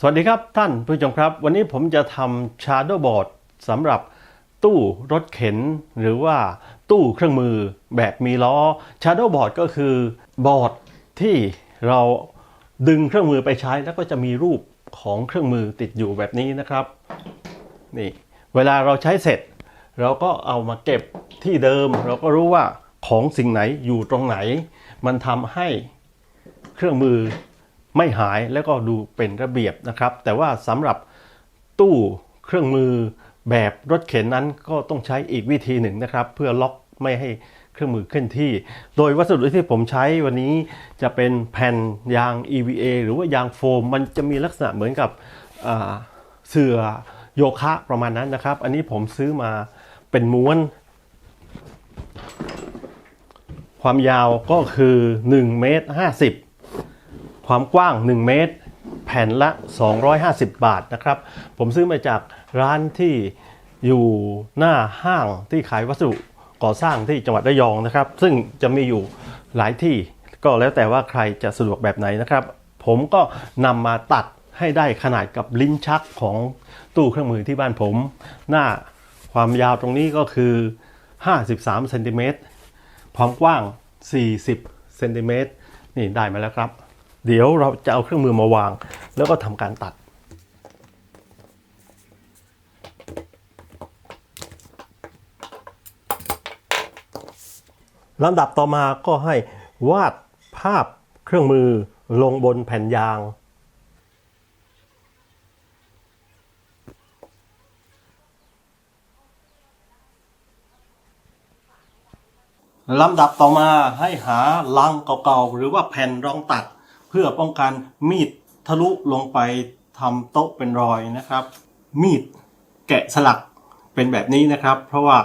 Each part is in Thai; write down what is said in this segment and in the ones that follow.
สวัสดีครับท่านผู้ชมครับ วันนี้ผมจะทำ Shadow Board สำหรับตู้รถเข็น หรือว่าตู้เครื่องมือแบบมีล้อ Shadow Board ก็คือบอร์ดที่เราดึงเครื่องมือไปใช้แล้วก็จะมีรูปของเครื่องมือติดอยู่แบบนี้นะครับนี่เวลาเราใช้เสร็จ เราก็เอามาเก็บที่เดิม เราก็รู้ว่าของสิ่งไหนอยู่ตรงไหน มันทำให้เครื่องมือ ไม่หายแล้วก็ดูเป็นระเบียบนะครับ แต่ว่าสำหรับตู้เครื่องมือแบบรถเข็นนั้นก็ต้องใช้อีกวิธีหนึ่งนะครับ เพื่อล็อกไม่ให้เครื่องมือเคลื่อนที่ โดยวัสดุที่ผมใช้วันนี้จะเป็นแผ่นยาง EVA หรือว่ายางโฟม มันจะมีลักษณะเหมือนกับเสื่อโยคะประมาณนั้นนะครับ อันนี้ผมซื้อมาเป็นม้วน ความยาวก็คือ 1 เมตร 50 ความกว้าง 1 เมตร แผ่นละ 250 บาทนะครับ ผมซื้อมาจากร้านที่อยู่หน้าห้างที่ขายวัสดุก่อสร้างที่จังหวัดระยองนะครับ ซึ่งจะมีอยู่หลายที่ก็แล้วแต่ว่าใครจะสะดวกแบบไหนนะครับ ผมก็นำมาตัดให้ได้ขนาดกับลิ้นชักของตู้เครื่องมือที่บ้านผม หน้าความยาวตรงนี้ก็คือ 53เซนติเมตรความกว้าง 40เซนติเมตรนี่ได้มาแล้วครับ เดี๋ยวเราจะเอาเครื่องมือมาวาง แล้วก็ทำการตัด ลำดับต่อมาก็ให้วาดภาพเครื่องมือลงบนแผ่นยาง ลำดับต่อมาให้หาลังเก่าๆ หรือว่าแผ่นรองตัด พื่อป้องกันมีดทะลุลงไปทำโต๊ะเป็นรอยนะครับ มีดแกะสลักเป็นแบบนี้นะครับ เพราะว่า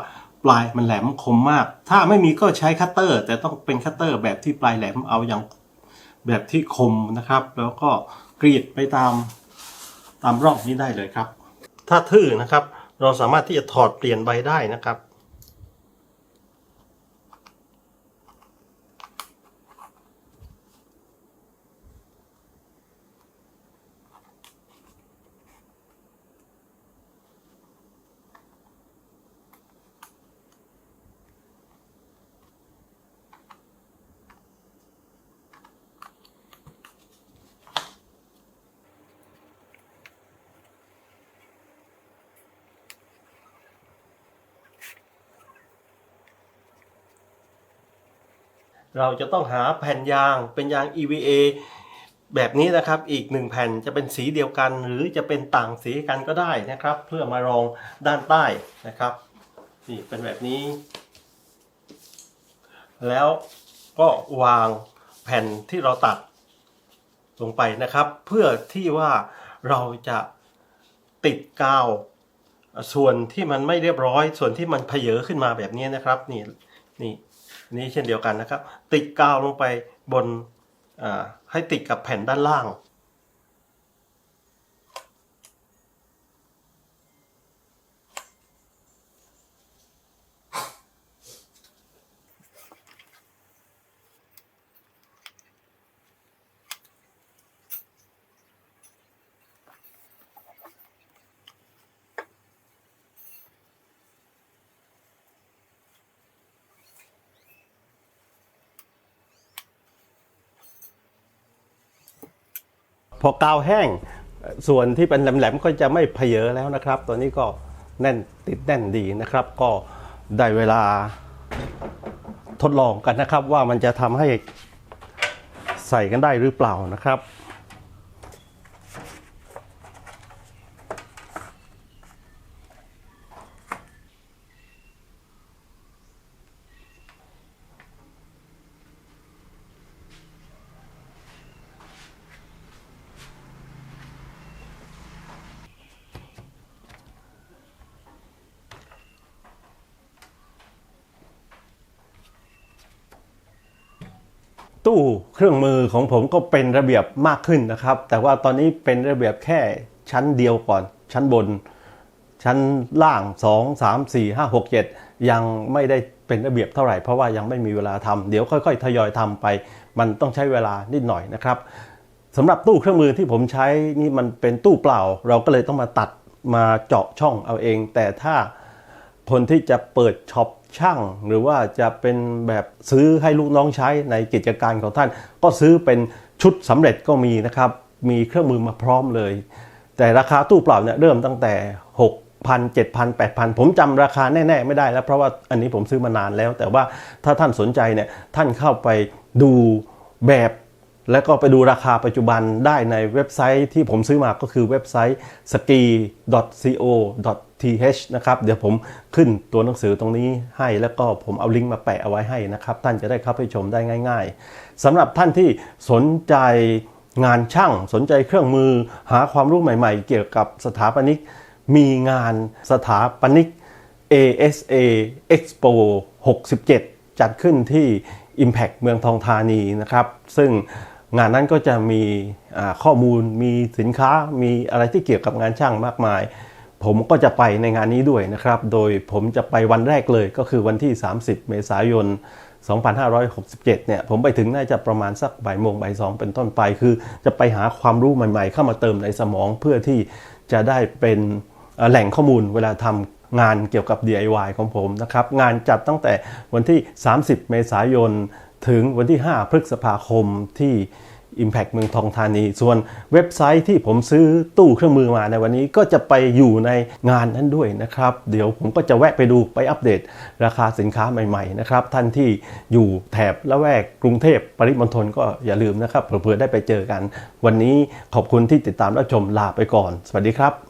ปลายมันแหลมคมมาก ถ้าไม่มีก็ใช้คัตเตอร์ แต่ต้องเป็นคัตเตอร์แบบที่ปลายแหลมเอาอย่างแบบที่คมนะครับ แล้วก็กรีดไปตามตามร่องนี้ได้เลยครับ ถ้าทื่อนะครับ เราสามารถที่จะถอดเปลี่ยนใบได้นะครับ เราจะต้องหาแผ่นยางเป็นยาง EVA แบบนี้นะครับอีกหนึ่งแผ่นจะเป็นสีเดียวกัน หรือจะเป็นต่างสีกันก็ได้นะครับ เพื่อมารองด้านใต้นะครับนี่เป็นแบบนี้ แล้วก็วางแผ่นที่เราตัดลงไปนะครับ เพื่อที่ว่าเราจะติดกาวส่วนที่มันไม่เรียบร้อย ส่วนที่มันเพเยอขึ้นมาแบบนี้นะครับ นี่นี่ นี่เช่นเดียวกันนะครับ ติดกาวลงไปบนให้ติดกับแผ่นด้านล่าง พอกาวแห้งส่วนที่เป็นแหลมๆก็จะไม่เพเยอแล้วนะครับ ตัวนี้ก็แน่นติดแน่นดีนะครับ ก็ได้เวลาทดลองกันนะครับ ว่ามันจะทำให้ใส่กันได้หรือเปล่านะครับ ตู้เครื่องมือของผมก็เป็นระเบียบมากขึ้นนะครับ แต่ว่าตอนนี้เป็นระเบียบแค่ชั้นเดียวก่อน ชั้นบน ชั้นล่าง 2 3 4 5 6 7 ยังไม่ได้เป็นระเบียบเท่าไหร่ เพราะว่ายังไม่มีเวลาทำเดี๋ยวค่อยๆ ทยอยทำไป มันต้องใช้เวลานิดหน่อยนะครับสำหรับตู้เครื่องมือที่ผมใช้นี่มันเป็นตู้เปล่า เราก็เลยต้องมาตัดมาเจาะช่องเอาเอง แต่ถ้า คนที่จะเปิดช็อปช่างหรือว่าจะเป็นแบบซื้อให้ลูกน้องใช้ในกิจการของท่าน ก็ซื้อเป็นชุดสำเร็จก็มีนะครับ มีเครื่องมือมาพร้อมเลย แต่ราคาตู้เปล่าเนี่ยเริ่มตั้งแต่6,000 7,000 8,000 ผมจำราคาแน่ ๆ ไม่ได้แล้ว เพราะว่าอันนี้ผมซื้อมานานแล้ว แต่ว่าถ้าท่านสนใจเนี่ยท่านเข้าไปดูแบบ แล้วก็ไปดูราคาปัจจุบันได้ในเว็บไซต์ที่ผมซื้อมาก็คือเว็บไซต์ th นะครับ เดี๋ยวผมขึ้นตัวหนังสือตรงนี้ให้ แล้วก็ผมเอาลิงก์มาแปะเอาไว้ให้นะครับ ท่านจะได้เข้าไปชมได้ง่าย ๆสำหรับท่านที่สนใจงานช่างสนใจเครื่องมือ หาความรู้ใหม่ๆ เกี่ยวกับสถาปนิก มีงานสถาปนิก ASA Expo 67 จัดขึ้นที่ Impact เมืองทองธานีนะครับ ซึ่งงานนั้นก็จะมีข้อมูลมีสินค้ามีอะไรที่เกี่ยวกับงานช่างมากมาย ผมก็จะไปในงานนี้ด้วยนะครับ โดยผมจะไปวันแรกเลยก็คือวันที่ 30 เมษายน 2567 เนี่ย ผมไปถึงน่าจะประมาณสักบ่ายโมงบ่ายสองเป็นต้นไป คือจะไปหาความรู้ใหม่ๆ เข้ามาเติมในสมองเพื่อที่จะได้เป็นแหล่งข้อมูลเวลาทำงานเกี่ยวกับ DIY ของผมนะครับ งานจัดตั้งแต่วันที่ 30 เมษายน ถึงวันที่ 5 พฤษภาคมที่ Impact เมืองทองธานี ส่วนเว็บไซต์ที่ผมซื้อตู้เครื่องมือมาในวันนี้ก็จะไปอยู่ในงานนั้นด้วยนะครับ เดี๋ยวผมก็จะแวะไปดูไปอัปเดตราคาสินค้าใหม่ๆนะครับ ท่านที่อยู่แถบละแวกกรุงเทพปริมณฑลก็อย่าลืมนะครับเผื่อๆได้ไปเจอกัน วันนี้ขอบคุณที่ติดตามรับชมลาไปก่อน สวัสดีครับ